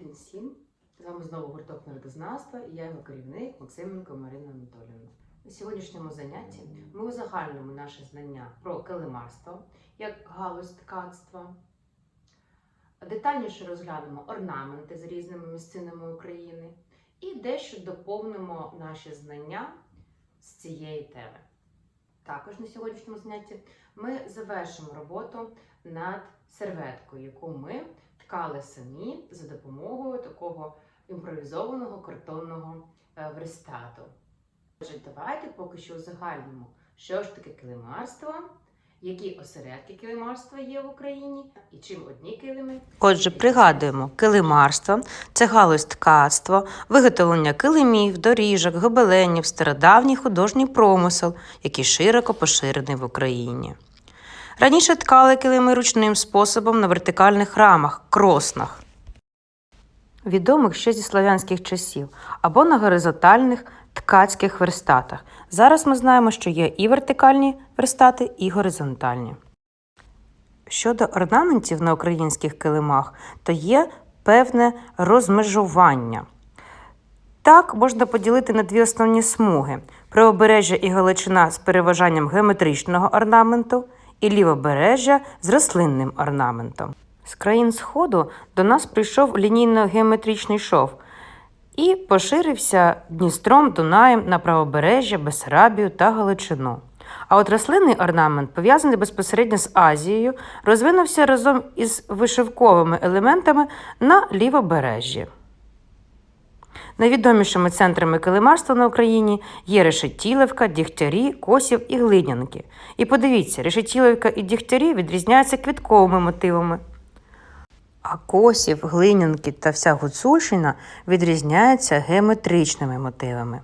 всім! З вами знову гурток народознавства і я його керівник Максименко Марина Анатоліївна. На сьогоднішньому занятті ми узагальнимо наше знання про килимарство як галузь ткацтва. Детальніше розглянемо орнаменти з різними місцинами України і дещо доповнимо наші знання з цієї теми. Також на сьогоднішньому занятті ми завершимо роботу над серветкою, яку ми ткали самі за допомогою такого імпровізованого картонного е, верстату. Отже, давайте поки що узагальнимо, що ж таке килимарство, які осередки килимарства є в Україні і чим одні килими. Отже, пригадуємо, килимарство це галузь ткацтва, виготовлення килимів, доріжок, гобеленів, стародавній художній промисел, який широко поширений в Україні. Раніше ткали килими ручним способом на вертикальних рамах, кроснах, відомих ще зі слов'янських часів, або на горизонтальних ткацьких верстатах. Зараз ми знаємо, що є і вертикальні верстати, і горизонтальні. Щодо орнаментів на українських килимах, то є певне розмежування. Так, можна поділити на дві основні смуги: правобережжя і Галичина з переважанням геометричного орнаменту і лівобережжя з рослинним орнаментом. З країн Сходу до нас прийшов лінійно-геометричний шов і поширився Дністром Дунаєм на правобережжя, Бессарабію та Галичину. А от рослинний орнамент, пов'язаний безпосередньо з Азією, розвинувся разом із вишивковими елементами на лівобережжі. Найвідомішими центрами килимарства на Україні є Решетілівка, Дігтярі, Косів і Глинянки. І подивіться, Решетілівка і Дігтярі відрізняються квітковими мотивами. А Косів, Глинянки та вся Гуцульщина відрізняються геометричними мотивами.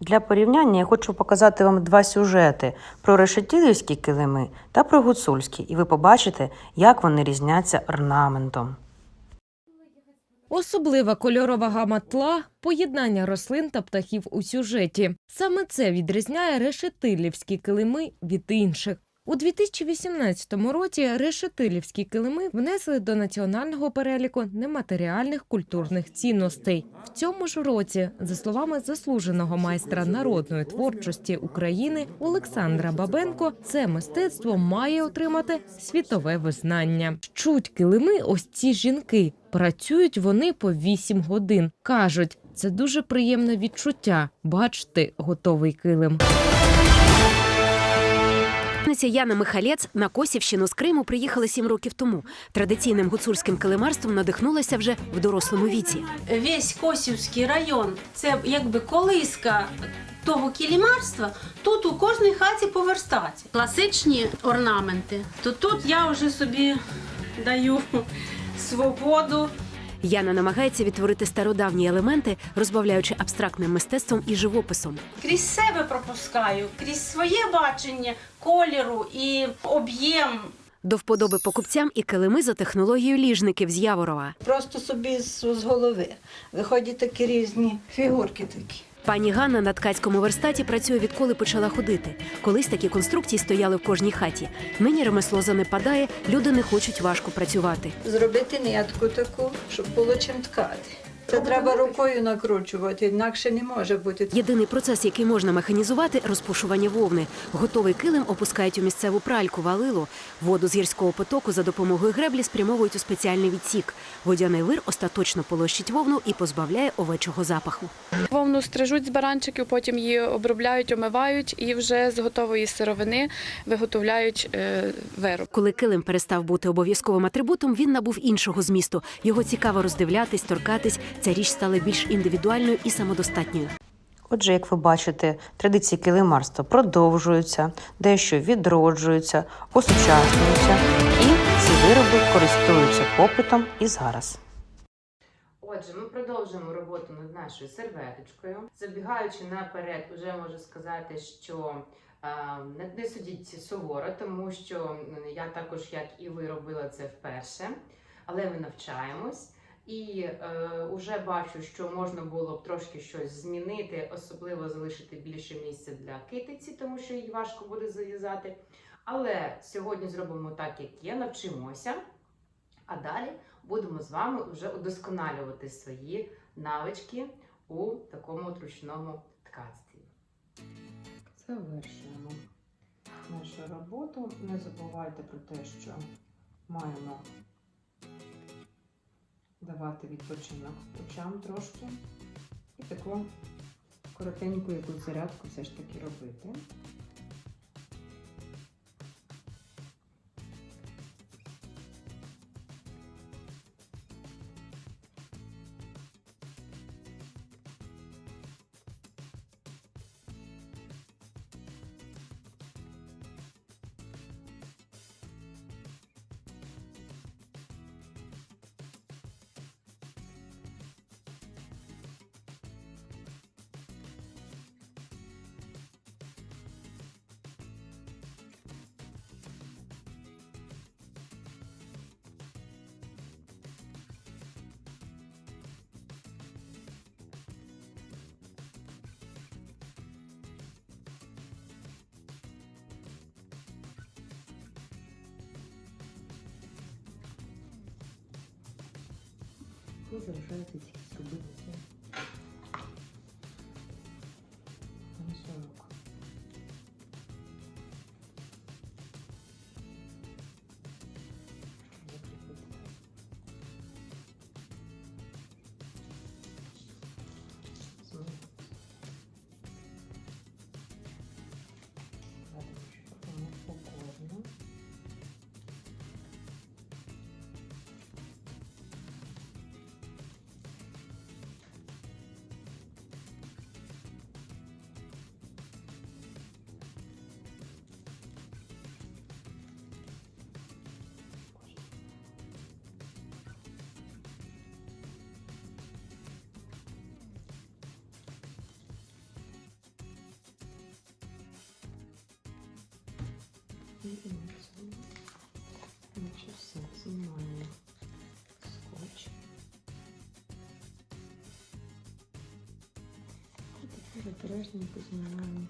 Для порівняння я хочу показати вам два сюжети про решетілівські килими та про гуцульські, і ви побачите, як вони різняться орнаментом. Особлива кольорова гама тла – поєднання рослин та птахів у сюжеті. Саме це відрізняє решетилівські килими від інших. У 2018 році решетилівські килими внесли до національного переліку нематеріальних культурних цінностей. В цьому ж році, за словами заслуженого майстра народної творчості України Олександра Бабенко, це мистецтво має отримати світове визнання. Чуть килими ось ці жінки. Працюють вони по 8 годин. кажуть, це дуже приємне відчуття. Бачити готовий килим. Художниця Яна Михалець на Косівщину з Криму приїхала сім років тому. Традиційним гуцульським килимарством надихнулася вже в дорослому віці. весь Косівський район це якби колиска того кілімарства. Тут у кожній хаті по верстаті. Класичні орнаменти. То тут я вже собі даю свободу. Яна намагається відтворити стародавні елементи, розбавляючи абстрактним мистецтвом і живописом. Крізь себе пропускаю, крізь своє бачення кольору і об'єм. До вподоби покупцям і килими за технологією ліжників з Яворова. Просто собі з, з голови. Виходять такі різні фігурки такі. Пані Ганна на ткацькому верстаті працює відколи почала ходити. Колись такі конструкції стояли в кожній хаті. Нині ремесло занепадає, люди не хочуть важко працювати. Зробити нитку таку, щоб було чим ткати. Це треба рукою накручувати, інакше не може бути. Єдиний процес, який можна механізувати, розпушування вовни. Готовий килим опускають у місцеву пральку валило. Воду з гірського потоку за допомогою греблі спрямовують у спеціальний відсік. Водяний вир остаточно полощить вовну і позбавляє овечого запаху. Вовну стрижуть з баранчиків, потім її обробляють, омивають і вже з готової сировини виготовляють е, вироб. Коли килим перестав бути обов'язковим атрибутом, він набув іншого змісту. Його цікаво роздивлятись, торкатись. Ця річ стала більш індивідуальною і самодостатньою. Отже, як ви бачите, традиції килимарства продовжуються, дещо відроджуються, осучаснюються, і ці вироби користуються попитом і зараз. Отже, ми продовжуємо роботу над нашою серветочкою. Забігаючи наперед, вже можу сказати, що е, не, не судіть суворо, тому що я також, як і ви, робила це вперше, але ми навчаємось. І е, вже бачу, що можна було б трошки щось змінити, особливо залишити більше місця для китиці, тому що її важко буде зав'язати. Але сьогодні зробимо так, як є, навчимося. А далі будемо з вами вже удосконалювати свої навички у такому ручному ткацтві. Завершуємо нашу роботу. Не забувайте про те, що маємо давати відпочинок очам трошки. І таку коротеньку якусь зарядку все ж таки робити. І залишається тільки зробити Значить, все, знімаємо скотч. І тепер обережненько знімаємо.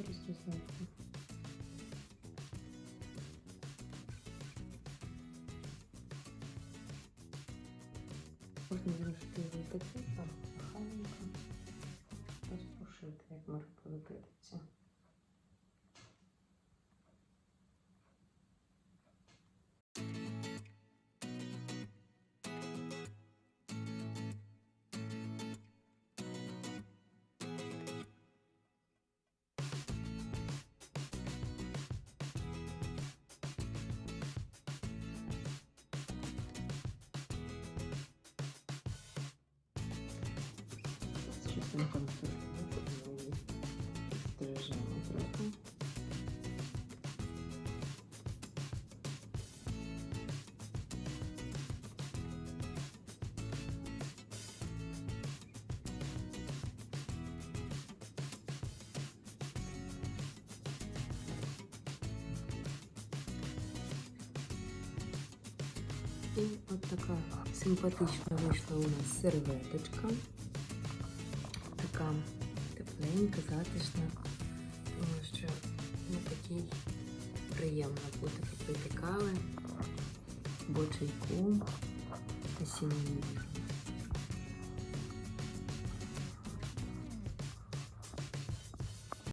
користю сладку. Можна зрушити її таким, а хавенько. Частинка стережемо трохи. І от така симпатична вийшла у нас серветочка. Така тепленька, затишно, тому що на такій приємно буде попити кави, або чайку сім'ї.